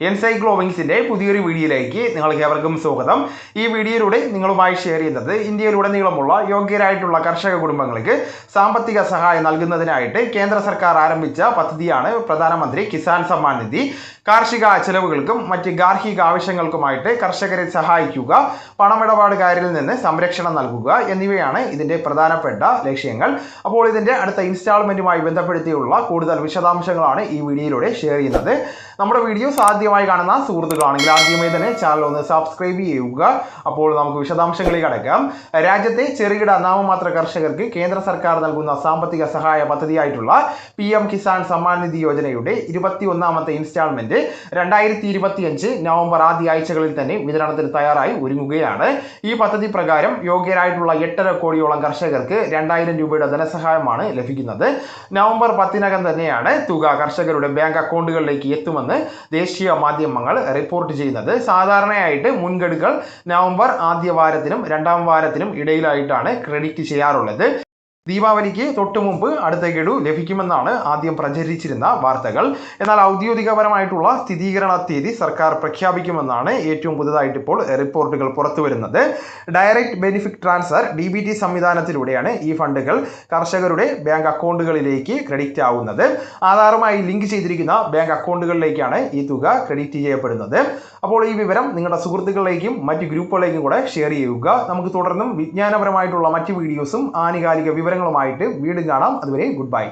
എൻസൈക്ലോവിങ്സിന്റെ പുതിയൊരു വീഡിയോയിലേക്ക് നിങ്ങൾക്ക് ഏവർക്കും സ്വാഗതം. ഈ വീഡിയോയിലൂടെ നിങ്ങളുമായി ഷെയർ ചെയ്യുന്നത് ഇന്ത്യയിലുടനീളമുള്ള യോഗ്യരായിട്ടുള്ള കർഷക കുടുംബങ്ങൾക്ക് സാമ്പത്തിക സഹായം നൽകുന്നതിനായിട്ട് കേന്ദ്ര സർക്കാർ ആരംഭിച്ച പദ്ധതിയാണ് പ്രധാനമന്ത്രി കിസാൻ സമ്മാൻ നിധി. കാർഷിക ചെലവുകൾക്കും മറ്റ് ഗാർഹിക ആവശ്യങ്ങൾക്കുമായിട്ട് കർഷകരെ സഹായിക്കുക പണമിടപാടുകാരിൽ നിന്ന് സംരക്ഷണം നൽകുക എന്നിവയാണ് ഇതിന്റെ പ്രധാനപ്പെട്ട ലക്ഷ്യങ്ങൾ. അപ്പോൾ ഇതിന്റെ അടുത്ത ഇൻസ്റ്റാൾമെന്റുമായി ബന്ധപ്പെടുത്തിയുള്ള കൂടുതൽ വിശദാംശങ്ങളാണ് ഈ വീഡിയോയിലൂടെ ഷെയർ ചെയ്യുന്നത്. നമ്മുടെ വീഡിയോസ് ആദ്യമായി കാണുന്ന സുഹൃത്തുക്കളാണെങ്കിൽ ആദ്യമേ തന്നെ ചാനൽ ഒന്ന് സബ്സ്ക്രൈബ് ചെയ്യുക. അപ്പോൾ നമുക്ക് വിശദാംശങ്ങളിലേക്ക് അടക്കാം. രാജ്യത്തെ ചെറുകിട നാമമാത്ര കർഷകർക്ക് കേന്ദ്ര സർക്കാർ നൽകുന്ന സാമ്പത്തിക സഹായ പദ്ധതിയായിട്ടുള്ള പി എം കിസാൻ സമ്മാൻ നിധി യോജനയുടെ ഇരുപത്തി ഒന്നാമത്തെ ഇൻസ്റ്റാൾമെന്റ് രണ്ടായിരത്തി ഇരുപത്തിയഞ്ച് നവംബർ ആദ്യ ആഴ്ചകളിൽ തന്നെ വിതരണത്തിന് തയ്യാറായി ഒരുങ്ങുകയാണ്. ഈ പദ്ധതി പ്രകാരം യോഗ്യരായിട്ടുള്ള എട്ടര കോടിയോളം കർഷകർക്ക് രണ്ടായിരം രൂപയുടെ ധനസഹായമാണ് ലഭിക്കുന്നത്. നവംബർ പത്തിനകം തന്നെയാണ് തുക കർഷകരുടെ ബാങ്ക് അക്കൗണ്ടുകളിലേക്ക് എത്തുമെന്ന് ദേശീയ മാധ്യമങ്ങൾ റിപ്പോർട്ട് ചെയ്യുന്നത്. സാധാരണയായിട്ട് മുൻഗഡുകൾ നവംബർ ആദ്യ വാരത്തിനും രണ്ടാം വാരത്തിനും ഇടയിലായിട്ടാണ് ക്രെഡിറ്റ് ചെയ്യാറുള്ളത്. ദീപാവലിക്ക് തൊട്ടു മുമ്പ് അടുത്ത ഗഡു ലഭിക്കുമെന്നാണ് ആദ്യം പ്രചരിച്ചിരുന്ന വാർത്തകൾ. എന്നാൽ ഔദ്യോഗികപരമായിട്ടുള്ള സ്ഥിരീകരണ തീയതി സർക്കാർ പ്രഖ്യാപിക്കുമെന്നാണ് ഏറ്റവും പുതുതായിട്ട് ഇപ്പോൾ റിപ്പോർട്ടുകൾ പുറത്തുവരുന്നത് direct benefit transfer D B T സംവിധാനത്തിലൂടെയാണ് ഈ ഫണ്ടുകൾ കർഷകരുടെ ബാങ്ക് അക്കൗണ്ടുകളിലേക്ക് ക്രെഡിറ്റ് ആവുന്നത്. ആധാറുമായി ലിങ്ക് ചെയ്തിരിക്കുന്ന ബാങ്ക് അക്കൗണ്ടുകളിലേക്കാണ് ഈ തുക ക്രെഡിറ്റ് ചെയ്യപ്പെടുന്നത്. അപ്പോൾ ഈ വിവരം നിങ്ങളുടെ സുഹൃത്തുക്കളിലേക്കും മറ്റ് ഗ്രൂപ്പുകളിലേക്കും കൂടെ ഷെയർ ചെയ്യുക. നമുക്ക് തുടർന്നും വിജ്ഞാനപരമായിട്ടുള്ള മറ്റ് വീഡിയോസും ആനുകാലിക വിവരങ്ങളുമായിട്ട് വീണ്ടും കാണാം അതുവരെ ഗുഡ് ബൈ